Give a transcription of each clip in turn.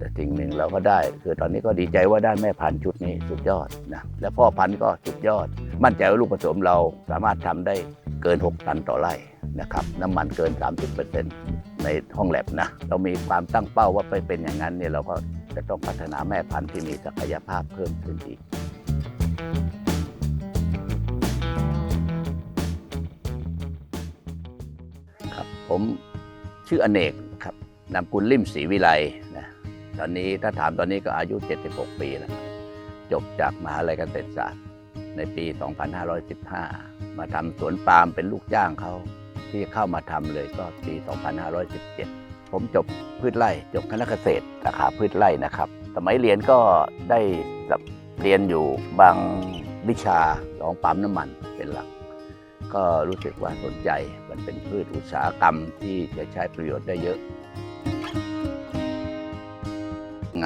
แต่สิ่งหนึ่งเราก็ได้ คือตอนนี้ก็ดีใจว่าได้แม่พันธุ์ชุดนี้สุดยอดนะและพ่อพันธุ์ก็สุดยอด มั่นใจว่าลูกผสมเราสามารถทำได้เกิน 6 ตันต่อไร่นะครับน้ำมันเกิน 30%ในห้องแลบนะเรามีความตั้งเป้าว่าไปเป็นอย่างนั้นเนี่ยเราก็จะต้องพัฒนาแม่พันธุ์ที่มีศักยภาพเพิ่มขึ้นอีกครับผมชื่ออเนกครับนามกุลลิมศรีวิไล ตอนนี้ถ้าถามตอนนี้ก็อายุ 76 ปีแล้วครับจบจากมหาลัยเกษตรศาสตร์ ในปี 2515 มาทำสวนปาล์มเป็นลูกจ้างเขาที่เข้ามาทำเลยก็ปี 2517 ผมจบพืชไร่จบคณะเกษตรสาขาพืชไร่นะครับ สมัยเรียนก็ได้เรียนอยู่บางวิชาของปั๊มน้ำมันเป็นหลัก ก็รู้สึกว่าสนใจมันเป็นพืชอุตสาหกรรมที่จะใช้ประโยชน์ได้เยอะ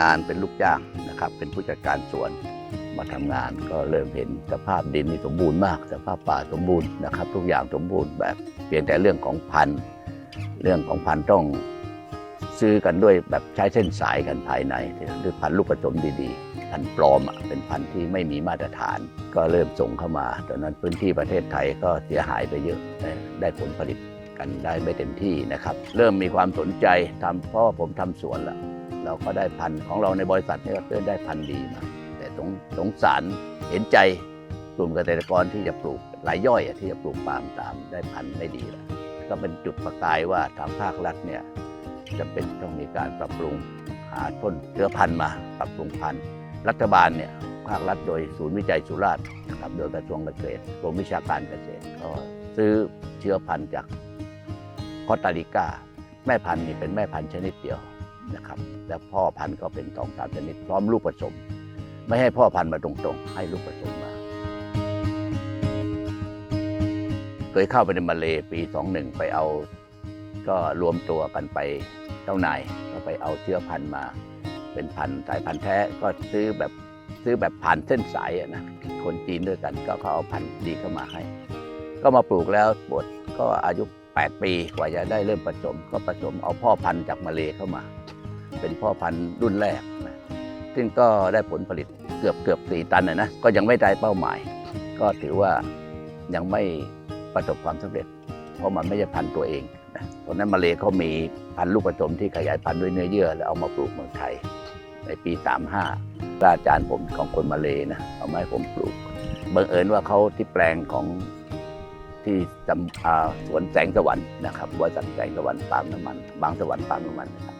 งานเป็นลูกจ้างนะครับ เป็นผู้จัดการสวนมาทำงานก็เริ่มเห็นสภาพดินนี่สมบูรณ์มาก สภาพป่าสมบูรณ์นะครับ ทุกอย่างสมบูรณ์แบบเพียงแต่เรื่องของพันธุ์เรื่องของพันธุ์ต้องซื้อกันด้วยแบบใช้เส้นสายกันภายในหรือพันธุ์ลูกผสมดีๆ พันธุ์ปลอมเป็นพันธุ์ที่ไม่มีมาตรฐาน ก็เริ่มส่งเข้ามา ตอนนั้นพื้นที่ประเทศไทยก็เสียหายไปเยอะได้ผลผลิตกันได้ไม่เต็มที่นะครับ เริ่มมีความสนใจทำเพราะว่าผมทำสวนแล้ว เราก็ได้พันของเราในบริษัทนี่ก็ได้พันดีมาแต่สงสงสารเห็นใจกลุ่มเกษตรกรที่จะปลูกรายย่อยที่จะปลูกปาล์มตามได้พันไม่ดีแล้วก็เป็นจุดประกายว่าทางภาครัฐเนี่ยจะเป็นต้องมีการปรับปรุงหาต้นเชื้อพันธุ์มา ปรับปรุงพันธุ์รัฐบาลเนี่ยภาครัฐโดยศูนย์วิจัยสุราษฎร์นะครับโดยกระทรวงเกษตรกรมวิชาการเกษตรก็ซื้อเชื้อพันธุ์จากคอตาริกาแม่พันธุ์นี่เป็นแม่พันธุ์ชนิดเดียว และพ่อพันธุ์ก็เป็นสองสามชนิดพร้อมลูกผสม ไม่ให้พ่อพันธุ์มาตรงๆ ให้ลูกผสมมา เคยเข้าไปในมาเลปี21ไปเอา ก็รวมตัวกันไปเจ้านายก็ไปเอาเชื้อพันธุ์มา เป็นพันธุ์สายพันธุ์แท้ก็ซื้อแบบซื้อแบบผ่านเส้นสายนะคนจีนด้วยกันก็เขาเอาพันธุ์ดีเข้ามาให้ ก็มาปลูกแล้วปวดก็อายุ 8 ปีกว่าจะได้เริ่มผสม ก็ผสมเอาพ่อพันธุ์จากมาเลเข้ามา เป็นพ่อพันธุ์รุ่นแรกนะซึ่งก็ได้ผลผลิตเกือบเกือบสี่ตันนะนะก็ยังไม่ได้เป้าหมาย ก็ถือว่ายังไม่ประสบความสำเร็จ เพราะมันไม่ใช่พันธุ์ตัวเองนะเพราะนั้นมาเลเขามีพันธุ์ลูกผสมที่ขยายพันธุ์ด้วยเนื้อเยื่อแล้วเอามาปลูกเมืองไทย ในปี 35ระอาจารย์ผมของคนมาเลนะเอามาให้ผมปลูกบังเอิญว่าเขาที่แปลงของที่จำสวนแสงสวรรค์นะครับบริษัทแสงสวรรค์ปาล์มน้ำมัน บางสวรรค์ปาล์มน้ำมันนะครับ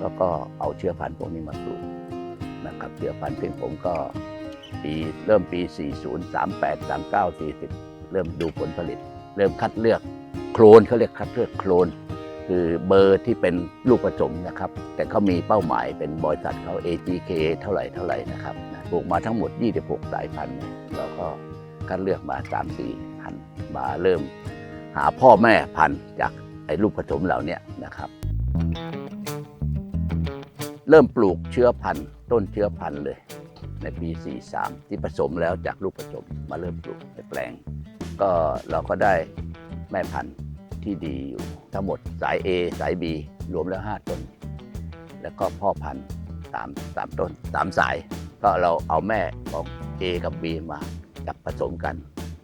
ก็ก็เอาเชื้อพันธุ์พวกนี้มาปลูกนะครับเชื้อพันธุ์ซึ่งผมก็ปีเริ่มปี 40 38 39 40 เริ่มดูผลผลิต เริ่มคัดเลือกโคลนเขาเรียกคัดเลือกโคลน คือเบอร์ที่เป็นลูกผสมนะครับ แต่เขามีเป้าหมายเป็นบริษัทเขา AGK เท่าไหร่เท่าไหร่นะครับปลูกมาทั้งหมด 26 สายพันธุ์เราก็คัดเลือกมา 3-4พันธุ์มาเริ่มหาพ่อแม่พันธุ์จากไอ้ลูกผสมเหล่านี้นะครับ เริ่มปลูกเชื้อพันธุ์ต้นเชื้อพันธุ์เลย ในปี 43 ที่ผสมแล้วจากลูกผสมมาเริ่มปลูกในแปลง ก็เราก็ได้แม่พันธุ์ที่ดีอยู่ทั้งหมดสาย A สาย B รวมแล้ว 5 ต้น แล้วก็พ่อพันธุ์สามสามต้นสามสาย ก็เราเอาแม่ของ A กับ B มาจับผสมกัน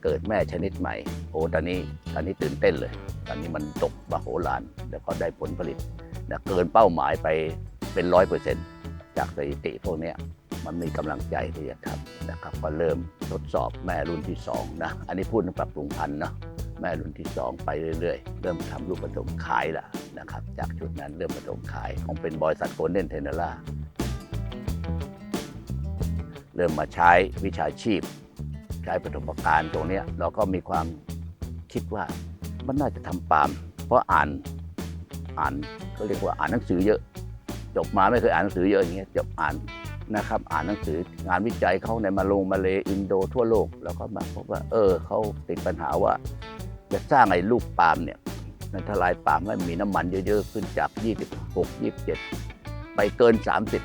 เกิดแม่ชนิดใหม่โอ้ตอนนี้ตอนนี้ตื่นเต้นเลย ตอนนี้มันตกมโหฬารแล้วก็ได้ผลผลิตนะเกินเป้าหมายไป เป็นร้อยเปอร์เซ็นต์จากสถิติพวกนี้มันมีกำลังใจที่จะทำนะครับก็เริ่มทดสอบแม่รุ่นที่สองนะอันนี้พูดถึงปรับปรุงพันธุ์เนาะแม่รุ่นที่ 2 ไปเรื่อยๆ เริ่มทำลูกผสมขายล้วนะครับ จากชุดนั้นเริ่มผสมขายของเป็นบริษัทโกลเด้นเทนเนล่าเริ่มมาใช้วิชาชีพ ใช้ประสบการณ์ตรงนี้เราก็มีความคิดว่ามันน่าจะทำปาล์มเพราะอ่านอ่านก็เรียกว่าอ่านหนังสือเยอะ จบมาไม่เคยอ่านหนังสือเยอะอย่างเงี้ยจบอ่านนะครับ อ่านหนังสืองานวิจัยเขาในมาลงมาเลอินโดทั่วโลก แล้วก็มาพบว่า เออเขาติดปัญหาว่า จะสร้างไอ้ลูกปาล์มเนี่ยในทลายปาล์มให้มีน้ำมันเยอะๆ ขึ้นจาก 26 27 ไปเกิน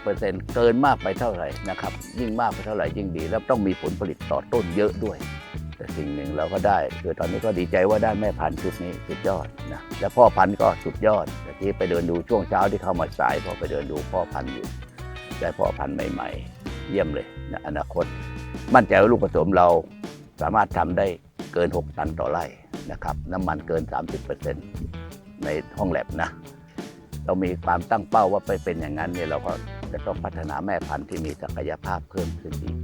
30%เกินมากไปเท่าไหร่นะครับ ยิ่งมากไปเท่าไหร่ยิ่งดี แล้วต้องมีผลผลิตต่อต้นเยอะด้วย สิ่งหนึ่งเราก็ได้คือตอนนี้ก็ดีใจว่าได้แม่พันธุ์ชุดนี้สุดยอดนะและพ่อพันธุ์ก็สุดยอดแต่ที่ไปเดินดูช่วงเช้าที่เข้ามาสายพอไปเดินดูพ่อพันธุ์อยู่ได้พ่อพันธุ์ใหม่ ๆ เยี่ยมเลยนะอนาคต มั่นใจว่าลูกผสมเราสามารถทำได้เกิน 6 ตันต่อไร่นะครับน้ำมันเกิน 30%ในห้องแลบนะเรามีความตั้งเป้าว่าไปเป็นอย่างนั้นเนี่ยเราก็จะต้องพัฒนาแม่พันธุ์ที่มีศักยภาพเพิ่มขึ้นอีก